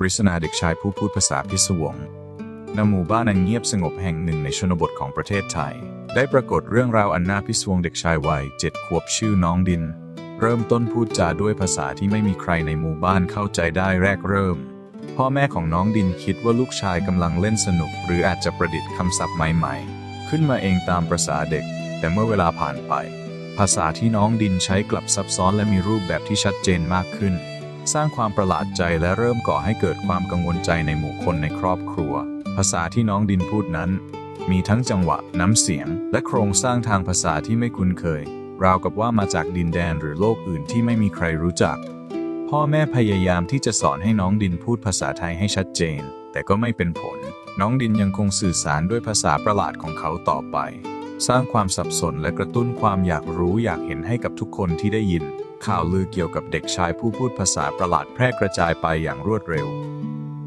ปริศนาเด็กชายผู้พูดภาษาพิศวงณหมู่บ้านอันเงียบสงบแห่งหนึ่งในชนบทของประเทศไทย ได้ปรากฏเรื่องราวอันน่าพิศวงเด็กชายวัยเจ็ดขวบชื่อน้องดิน เริ่มต้นพูดจาด้วยภาษาที่ไม่มีใครในหมู่บ้านเข้าใจได้แรกเริ่ม พ่อแม่ของน้องดินคิดว่าลูกชายกำลังเล่นสนุก หรืออาจจะประดิษฐ์คำศัพท์ใหม่ๆ ขึ้นมาเองตามประษาเด็ก แต่เมื่อเวลาผ่านไป ภาษาที่น้องดินใช้กลับซับซ้อนและมีรูปแบบที่ชัดเจนมากขึ้น สร้างความประหลาดใจและเริ่มก่อให้เกิดความกังวลใจในหมู่คนในครอบครัว ภาษาที่น้องดินพูดนั้น มีทั้งจังหวะ น้ำเสียง และโครงสร้างทางภาษาที่ไม่คุ้นเคย ราวกับว่ามาจากดินแดนหรือโลกอื่นที่ไม่มีใครรู้จัก พ่อแม่พยายามที่จะสอนให้น้องดินพูดภาษาไทยให้ชัดเจน แต่ก็ไม่เป็นผล น้องดินยังคงสื่อสารด้วยภาษาประหลาดของเขาต่อไป สร้างความสับสนและกระตุ้นความอยากรู้อยากเห็นให้กับทุกคนที่ได้ยิน ข่าวลือเกี่ยวกับเด็กชายผู้พูดภาษาประหลาดแพร่กระจายไปอย่างรวดเร็ว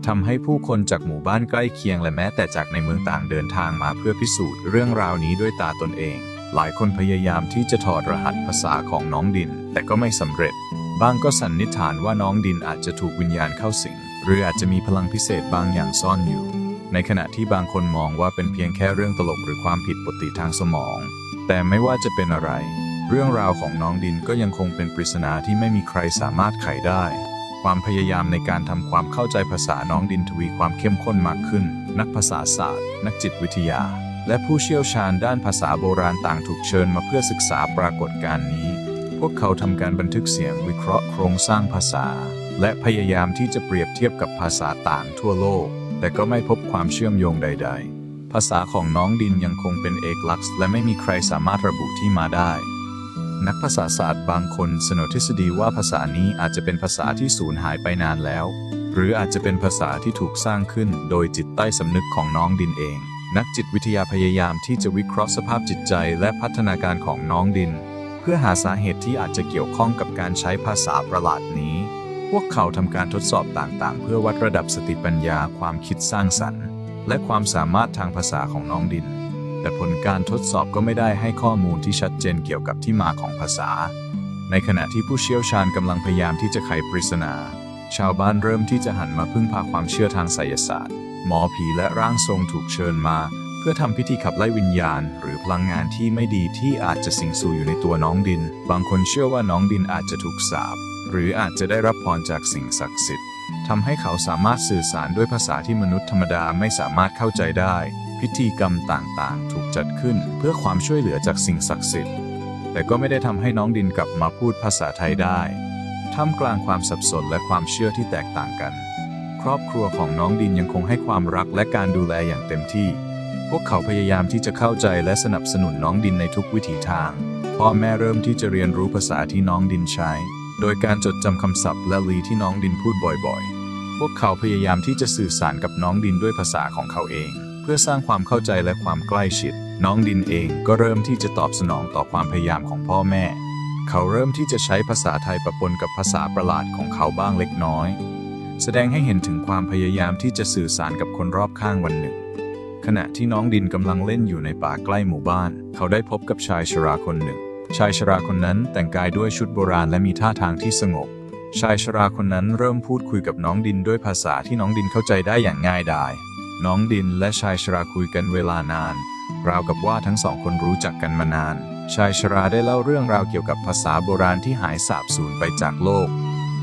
ทำให้ผู้คนจากหมู่บ้านใกล้เคียงและแม้แต่จากในเมืองต่างเดินทางมาเพื่อพิสูจน์เรื่องราวนี้ด้วยตาตนเอง หลายคนพยายามที่จะถอดรหัสภาษาของน้องดิน แต่ก็ไม่สำเร็จ บางก็สันนิษฐานว่าน้องดินอาจจะถูกวิญญาณเข้าสิง หรืออาจจะมีพลังพิเศษบางอย่างซ่อนอยู่ ในขณะที่บางคนมองว่าเป็นเพียงแค่เรื่องตลกหรือความผิดปกติทางสมอง แต่ไม่ว่าจะเป็นอะไร เรื่องราวของน้องดินก็ยังคงเป็นปริศนาที่ไม่มีใครสามารถไขได้ ความพยายามในการทำความเข้าใจภาษาน้องดินทวีความเข้มข้นมากขึ้น นักภาษาศาสตร์ นักจิตวิทยา และผู้เชี่ยวชาญด้านภาษาโบราณต่างถูกเชิญมาเพื่อศึกษาปรากฏการณ์นี้ พวกเขาทำการบันทึกเสียงวิเคราะห์โครงสร้างภาษา และพยายามที่จะเปรียบเทียบกับภาษาต่างทั่วโลก แต่ก็ไม่พบความเชื่อมโยงใด ๆ ภาษาของน้องดินยังคงเป็นเอกลักษณ์ และไม่มีใครสามารถระบุที่มาได้ นักภาษาศาสตร์บางคนเสนอทฤษฎีว่าภาษานี้อาจจะเป็นภาษาที่สูญหายไปนานแล้ว หรืออาจจะเป็นภาษาที่ถูกสร้างขึ้นโดยจิตใต้สำนึกของน้องดินเอง นักจิตวิทยาพยายามที่จะวิเคราะห์สภาพจิตใจและพัฒนาการของน้องดิน เพื่อหาสาเหตุที่อาจจะเกี่ยวข้องกับการใช้ภาษาประหลาดนี้ พวกเขาทำการทดสอบต่างๆ เพื่อวัดระดับสติปัญญาความคิดสร้างสรรค์ และความสามารถทางภาษาของน้องดิน แต่ผลการทดสอบก็ไม่ได้ให้ข้อมูลที่ชัดเจนเกี่ยวกับที่มาของภาษา ในขณะที่ผู้เชี่ยวชาญกำลังพยายามที่จะไขปริศนา ชาวบ้านเริ่มที่จะหันมาพึ่งพาความเชื่อทางไสยศาสตร์ หมอผีและร่างทรงถูกเชิญมา เพื่อทำพิธีขับไล่วิญญาณ หรือพลังงานที่ไม่ดีที่อาจจะสิงสู่อยู่ในตัวน้องดิน บางคนเชื่อว่าน้องดินอาจจะถูกสาปหรืออาจจะได้รับพรจากสิ่งศักดิ์สิทธิ์ทำให้เขาสามารถสื่อสารด้วยภาษาที่มนุษย์ธรรมดาไม่สามารถเข้าใจได้ พิธีกรรมต่างๆ ถูกจัดขึ้นเพื่อความช่วยเหลือจากสิ่งศักดิ์สิทธิ์ แต่ก็ไม่ได้ทำให้น้องดินกลับมาพูดภาษาไทยได้ ท่ามกลางความสับสนและความเชื่อที่แตกต่างกัน ครอบครัวของน้องดินยังคงให้ความรักและการดูแลอย่างเต็มที่ พวกเขาพยายามที่จะเข้าใจและสนับสนุนน้องดินในทุกวิถีทาง พ่อแม่เริ่มที่จะเรียนรู้ภาษาที่น้องดินใช้ โดยการจดจำคำศัพท์และลีที่น้องดินพูดบ่อยๆ พวกเขาพยายามที่จะสื่อสารกับน้องดินด้วยภาษาของเขาเอง พื่อสร้างความเข้าใจและความใกล้ชิด น้องดินเองก็เริ่มที่จะตอบสนองต่อความพยายามของพ่อแม่ เขาเริ่มที่จะใช้ภาษาไทยประปนกับภาษาประหลาดของเขาบ้างเล็กน้อย แสดงให้เห็นถึงความพยายามที่จะสื่อสารกับคนรอบข้างวันหนึ่ง ขณะที่น้องดินกำลังเล่นอยู่ในป่าใกล้หมู่บ้าน เขาได้พบกับชายชราคนหนึ่ง ชายชราคนนั้นแต่งกายด้วยชุดโบราณและมีท่าทางที่สงบชายชราคนนั้นเริ่มพูดคุยกับน้องดินด้วยภาษาที่น้องดินเข้าใจได้อย่างง่ายดาย น้องดินและชายชราคุยกันเวลานาน ราวกับว่าทั้งสองคนรู้จักกันมานาน ชายชราได้เล่าเรื่องราวเกี่ยวกับภาษาโบราณที่หายสาบสูญไปจากโลก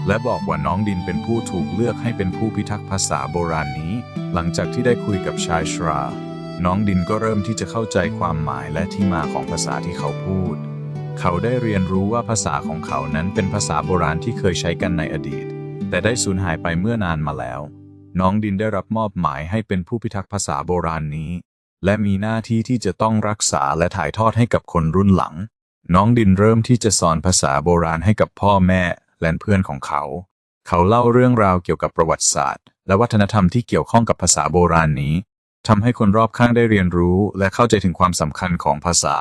และบอกว่าน้องดินเป็นผู้ถูกเลือกให้เป็นผู้พิทักษ์ภาษาโบราณนี้ หลังจากที่ได้คุยกับชายชรา น้องดินก็เริ่มที่จะเข้าใจความหมายและที่มาของภาษาที่เขาพูด เขาได้เรียนรู้ว่าภาษาของเขานั้นเป็นภาษาโบราณที่เคยใช้กันในอดีต แต่ได้สูญหายไปเมื่อนานมาแล้ว น้องดินได้รับมอบหมายให้เป็นผู้พิทักษ์ภาษาโบราณนี้ และมีหน้าที่ที่จะต้องรักษาและถ่ายทอดให้กับคนรุ่นหลัง น้องดินเริ่มที่จะสอนภาษาโบราณให้กับพ่อแม่และเพื่อนของเขา เขาเล่าเรื่องราวเกี่ยวกับประวัติศาสตร์ และวัฒนธรรมที่เกี่ยวข้องกับภาษาโบราณนี้ทำให้คนรอบข้างได้เรียนรู้และเข้าใจถึงความสำคัญของภาษา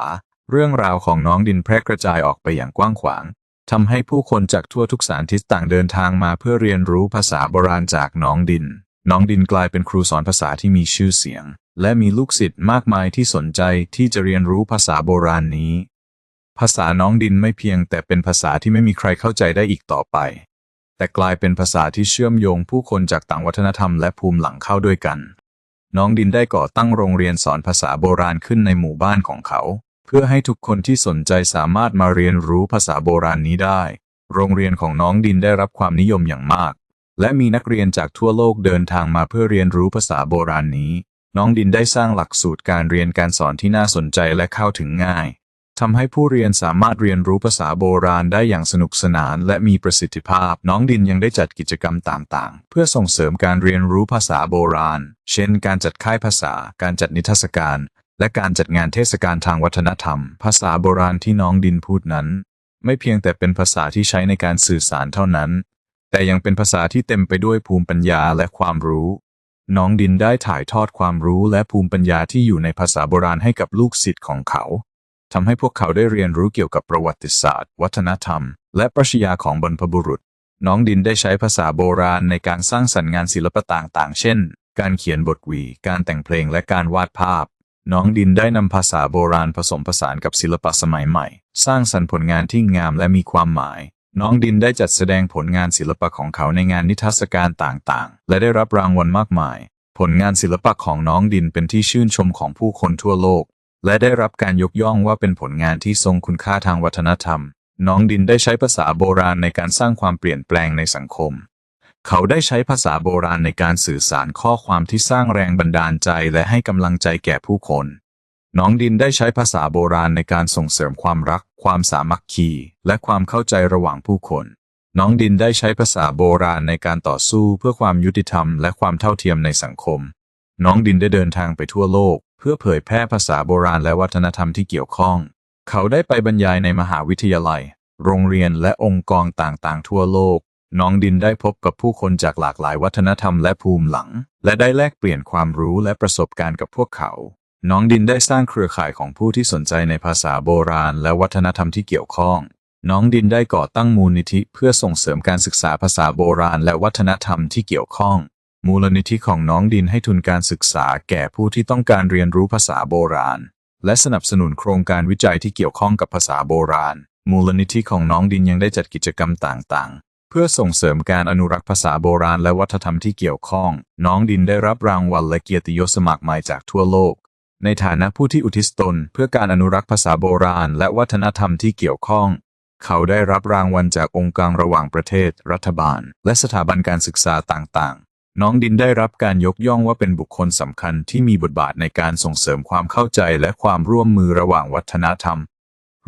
เรื่องราวของน้องดินแพร่กระจายออกไปอย่างกว้างขวางทำให้ผู้คนจากทั่วทุกสารทิศต่างเดินทางมาเพื่อเรียนรู้ภาษาโบราณจากน้องดิน น้องดินกลายเป็นครูสอนภาษาที่มีชื่อเสียง และมีลูกศิษย์มากมายที่สนใจที่จะเรียนรู้ภาษาโบราณนี้ ภาษาน้องดินไม่เพียงแต่เป็นภาษาที่ไม่มีใครเข้าใจได้อีกต่อไป แต่กลายเป็นภาษาที่เชื่อมโยงผู้คนจากต่างวัฒนธรรมและภูมิหลังเข้าด้วยกัน น้องดินได้ก่อตั้งโรงเรียนสอนภาษาโบราณขึ้นในหมู่บ้านของเขา เพื่อให้ทุกคนที่สนใจสามารถมาเรียนรู้ภาษาโบราณนี้ได้ โรงเรียนของน้องดินได้รับความนิยมอย่างมาก และมีนักเรียนจากทั่วโลกเดินทางมาเพื่อเรียนรู้ภาษาโบราณนี้ น้องดินได้สร้างหลักสูตรการเรียนการสอนที่น่าสนใจและเข้าถึงง่ายทำให้ผู้เรียนสามารถเรียนรู้ภาษาโบราณได้อย่างสนุกสนานและมีประสิทธิภาพ น้องดินยังได้จัดกิจกรรมต่างๆ เพื่อส่งเสริมการเรียนรู้ภาษาโบราณ เช่น การจัดค่ายภาษา การจัดนิทรรศการ และการจัดงานเทศกาลทางวัฒนธรรม ภาษาโบราณที่น้องดินพูดนั้น ไม่เพียงแต่เป็นภาษาที่ใช้ในการสื่อสารเท่านั้น แต่ยังเป็นภาษาที่เต็มไปด้วยภูมิปัญญาและความรู้ น้องดินได้ถ่ายทอดความรู้และภูมิปัญญาที่อยู่ในภาษาโบราณให้กับลูกศิษย์ของเขาทำให้พวกเขาได้เรียนรู้เกี่ยวกับประวัติศาสตร์ วัฒนธรรม และปรัชญาของบรรพบุรุษ น้องดินได้ใช้ภาษาโบราณในการสร้างสรรค์งานศิลปะต่างๆ เช่น การเขียนบทวีการแต่งเพลงและการวาดภาพ น้องดินได้นำภาษาโบราณผสมผสานกับศิลปะสมัยใหม่ สร้างสรรค์ผลงานที่งามและมีความหมาย น้องดินได้จัดแสดงผลงานศิลปะของเขาในงานนิทรรศการต่างๆ และได้รับรางวัลมากมาย ผลงานศิลปะของน้องดินเป็นที่ชื่นชมของผู้คนทั่วโลก และได้รับการยกย่องว่าเป็นผลงานที่ทรงคุณค่าทางวัฒนธรรม น้องดินได้ใช้ภาษาโบราณในการสร้างความเปลี่ยนแปลงในสังคม เขาได้ใช้ภาษาโบราณในการสื่อสารข้อความที่สร้างแรงบันดาลใจและให้กำลังใจแก่ผู้คน น้องดินได้ใช้ภาษาโบราณในการส่งเสริมความรัก ความสามัคคี และความเข้าใจระหว่างผู้คน น้องดินได้ใช้ภาษาโบราณในการต่อสู้เพื่อความยุติธรรมและความเท่าเทียมในสังคม น้องดินได้เดินทางไปทั่วโลก เพื่อเผยแพร่ภาษาโบราณและวัฒนธรรมที่เกี่ยวข้อง เขาได้ไปบรรยายในมหาวิทยาลัย โรงเรียนและองค์กรต่างๆ ทั่วโลกน้องดินได้พบกับผู้คนจากหลากหลายวัฒนธรรมและภูมิหลัง และได้แลกเปลี่ยนความรู้และประสบการณ์กับพวกเขา น้องดินได้สร้างเครือข่ายของผู้ที่สนใจในภาษาโบราณ และวัฒนธรรมที่เกี่ยวข้อง น้องดินได้ก่อตั้งมูลนิธิเพื่อส่งเสริมการศึกษาภาษาโบราณ และวัฒนธรรมที่เกี่ยวข้อง มูลนิธิของน้องดินให้ทุนการศึกษาแก่ผู้ที่ต้องการเรียนรู้ภาษาโบราณ และสนับสนุนโครงการวิจัยที่เกี่ยวข้องกับภาษาโบราณ มูลนิธิของน้องดินยังได้จัดกิจกรรมต่างๆเพื่อส่งเสริมการอนุรักษ์ภาษาโบราณและวัฒนธรรมที่เกี่ยวข้อง น้องดินได้รับรางวัลและเกียรติยศสมัครใหม่จากทั่วโลก ในฐานะผู้ที่อุทิศตนเพื่อการอนุรักษ์ภาษาโบราณ และวัฒนธรรมที่เกี่ยวข้อง เขาได้รับรางวัลจากองค์การระหว่างประเทศ รัฐบาล และสถาบันการศึกษาต่างๆ น้องดินได้รับการยกย่องว่าเป็นบุคคลสำคัญที่มีบทบาทในการส่งเสริมความเข้าใจและความร่วมมือระหว่างวัฒนธรรม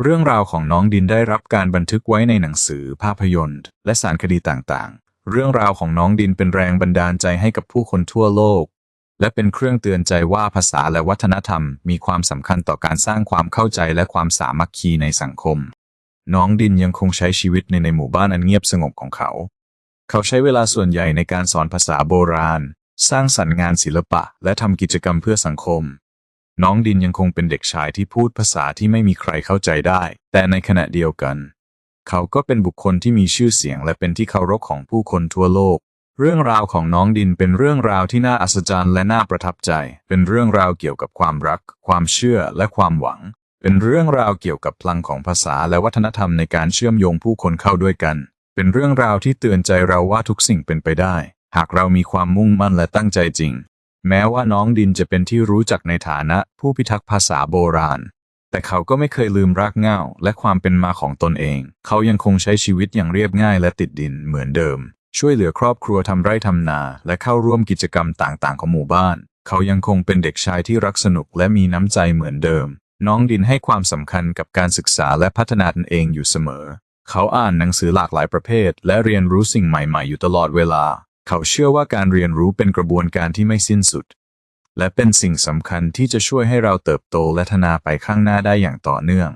เรื่องราวของน้องดินได้รับการบันทึกไว้ในหนังสือ ภาพยนตร์ และสารคดีต่างๆ เรื่องราวของน้องดินเป็นแรงบันดาลใจให้กับผู้คนทั่วโลก และเป็นเครื่องเตือนใจว่าภาษาและวัฒนธรรม มีความสำคัญต่อการสร้างความเข้าใจและความสามัคคีในสังคม น้องดินยังคงใช้ชีวิตในในหมู่บ้านอันเงียบสงบของเขา เขาใช้เวลาส่วนใหญ่ในการสอนภาษาโบราณ สร้างสรรค์งานศิลปะ และทำกิจกรรมเพื่อสังคม น้องดินยังคงเป็นเด็กชายที่พูดภาษาที่ไม่มีใครเข้าใจได้ แต่ในขณะเดียวกัน เขาก็เป็นบุคคลที่มีชื่อเสียงและเป็นที่เคารพของผู้คนทั่วโลก เรื่องราวของน้องดินเป็นเรื่องราวที่น่าอัศจรรย์และน่าประทับใจ เป็นเรื่องราวเกี่ยวกับความรัก ความเชื่อและความหวัง เป็นเรื่องราวเกี่ยวกับพลังของภาษาและวัฒนธรรมในการเชื่อมโยงผู้คนเข้าด้วยกัน เป็นเรื่องราวที่เตือนใจเราว่าทุกสิ่งเป็นไปได้ หากเรามีความมุ่งมั่นและตั้งใจจริง แม้ว่าน้องดินจะเป็นที่รู้จักในฐานะ ผู้พิทักษ์ภาษาโบราณ แต่เขาก็ไม่เคยลืมรากเหง้าและความเป็นมาของตนเอง เขายังคงใช้ชีวิตอย่างเรียบง่ายและติดดินเหมือนเดิม ช่วยเหลือครอบครัวทำไร่ทำนา และเข้าร่วมกิจกรรมต่างๆ ของหมู่บ้าน เขายังคงเป็นเด็กชายที่รักสนุกและมีน้ำใจเหมือนเดิม น้องดินให้ความสำคัญกับการศึกษาและพัฒนาตนเองอยู่เสมอ เขาอ่านหนังสือหลากหลายประเภท และเรียนรู้สิ่งใหม่ๆ อยู่ตลอดเวลา เขาเชื่อว่าการเรียนรู้เป็นกระบวนการที่ไม่สิ้นสุด และเป็นสิ่งสำคัญที่จะช่วยให้เราเติบโตและทนาไปข้างหน้าได้อย่างต่อเนื่อง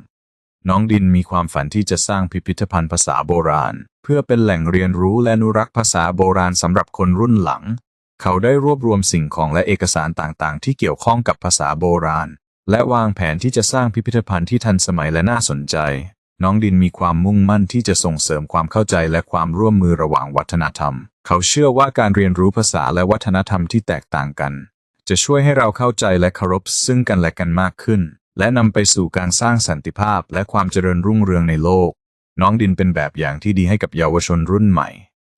น้องดินมีความฝันที่จะสร้างพิพิธภัณฑ์ภาษาโบราณ เพื่อเป็นแหล่งเรียนรู้และอนุรักษ์ภาษาโบราณสำหรับคนรุ่นหลัง เขาได้รวบรวมสิ่งของและเอกสารต่างๆ ที่เกี่ยวข้องกับภาษาโบราณ และวางแผนที่จะสร้างพิพิธภัณฑ์ที่ทันสมัยและน่าสนใจ น้องดินมีความมุ่งมั่นที่จะส่งเสริมความเข้าใจและความร่วมมือระหว่างวัฒนธรรม เขาเชื่อว่าการเรียนรู้ภาษาและวัฒนธรรมที่แตกต่างกัน จะช่วยให้เราเข้าใจและเคารพซึ่งกันและกันมากขึ้น และนำไปสู่การสร้างสันติภาพและความเจริญรุ่งเรืองในโลก น้องดินเป็นแบบอย่างที่ดีให้กับเยาวชนรุ่นใหม่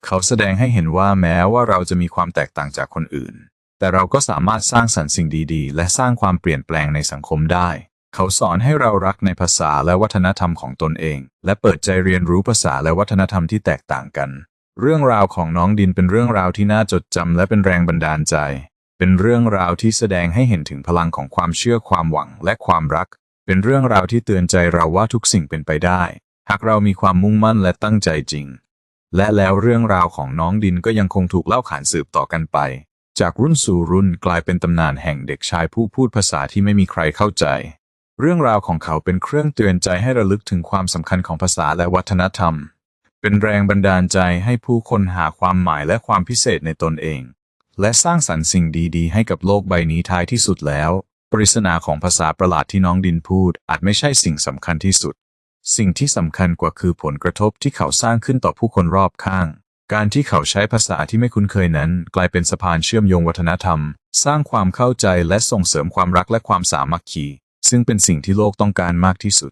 เขาแสดงให้เห็นว่าแม้ว่าเราจะมีความแตกต่างจากคนอื่น แต่เราก็สามารถสร้างสรรค์สิ่งดีๆ และสร้างความเปลี่ยนแปลงในสังคมได้ เขาสอนให้เรารักในภาษาและวัฒนธรรมของตนเอง และเปิดใจเรียนรู้ภาษาและวัฒนธรรมที่แตกต่างกัน เรื่องราวของน้องดินเป็นเรื่องราวที่น่าจดจำและเป็นแรงบันดาลใจ เป็นเรื่องราวที่แสดงให้เห็นถึงพลังของความเชื่อความหวังและความรัก เป็นเรื่องราวที่เตือนใจเราว่าทุกสิ่งเป็นไปได้ หากเรามีความมุ่งมั่นและตั้งใจจริง และแล้วเรื่องราวของน้องดินก็ยังคงถูกเล่าขานสืบต่อกันไป จากรุ่นสู่รุ่นกลายเป็นตำนานแห่งเด็กชายผู้พูดภาษาที่ไม่มีใครเข้าใจ เรื่องราวของเขาเป็นเครื่องเตือนใจให้ระลึกถึงความสำคัญของภาษาและวัฒนธรรม เป็นแรงบันดาลใจให้ผู้คนหาความหมายและความพิเศษในตนเอง และสร้างสรรค์สิ่งดีๆ ให้กับโลกใบนี้ท้ายที่สุดแล้ว ปริศนาของภาษาประหลาดที่น้องดินพูด อาจไม่ใช่สิ่งสำคัญที่สุด สิ่งที่สำคัญกว่าคือผลกระทบที่เขาสร้างขึ้นต่อผู้คนรอบข้าง การที่เขาใช้ภาษาที่ไม่คุ้นเคยนั้น กลายเป็นสะพานเชื่อมโยงวัฒนธรรม สร้างความเข้าใจและส่งเสริมความรักและความสามัคคี ซึ่งเป็นสิ่งที่โลกต้องการมากที่สุด